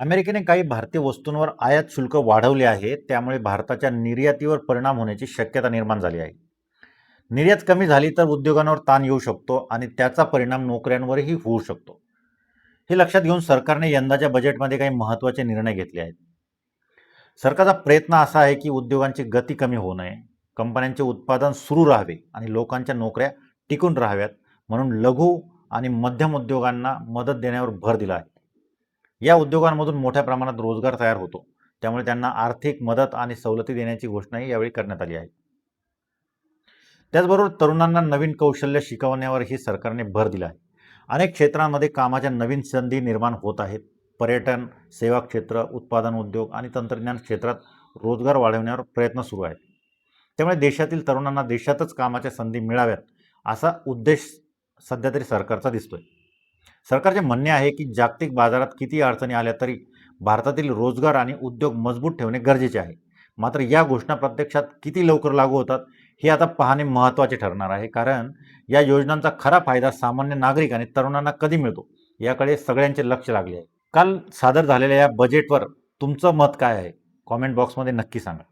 अमेरिकेने काही भारतीय वस्तूंवर आयात शुल्क वाढवले आहे त्यामुळे भारताच्या निर्यातीवर परिणाम होण्याची शक्यता निर्माण झाली आहे. निर्यात कमी झाली तर उद्योगांवर ताण येऊ शकतो आणि त्याचा परिणाम नोकऱ्यांवरही होऊ शकतो. हे लक्षात घेऊन सरकारने यंदाच्या बजेटमध्ये काही महत्त्वाचे निर्णय घेतले आहेत. सरकारचा प्रयत्न असा आहे की उद्योगांची गती कमी होऊ नये कंपन्यांचे उत्पादन सुरू राहावे आणि लोकांच्या नोकऱ्या टिकून राहाव्यात म्हणून लघु आणि मध्यम उद्योगांना मदत देण्यावर भर दिला आहे. या उद्योगांमधून मोठ्या प्रमाणात रोजगार तयार होतो. त्यामुळे त्यांना आर्थिक मदत आणि सवलती देण्याची घोषणाही यावेळी करण्यात आली आहे. त्याचबरोबर तरुणांना नवीन कौशल्य शिकवण्यावरही सरकारने भर दिला आहे. अनेक क्षेत्रांमध्ये कामाच्या नवीन संधी निर्माण होत आहेत. पर्यटन सेवा क्षेत्र उत्पादन उद्योग आणि तंत्रज्ञान क्षेत्रात रोजगार वाढवण्यावर प्रयत्न सुरू आहेत. त्यामुळे देशातील तरुणांना देशातच कामाच्या संधी मिळाव्यात असा उद्देश सध्या तरी सरकारचा दिसतोय. सरकारचे म्हणणे आहे की जागतिक बाजारात किती अडचणी आल्या तरी भारतातील रोजगार आणि उद्योग मजबूत ठेवणे गरजेचे आहे. मात्र या घोषणा प्रत्यक्षात किती लवकर लागू होतात हे आता पाहणे महत्त्वाचे ठरणार आहे. कारण या योजनांचा खरा फायदा सामान्य नागरिक आणि तरुणांना कधी मिळतो? याकडे सगळ्यांचे लक्ष लागले आहे. काल सादर झालेल्या या बजेटवर तुमचं मत काय आहे? कॉमेंट बॉक्समध्ये नक्की सांगा.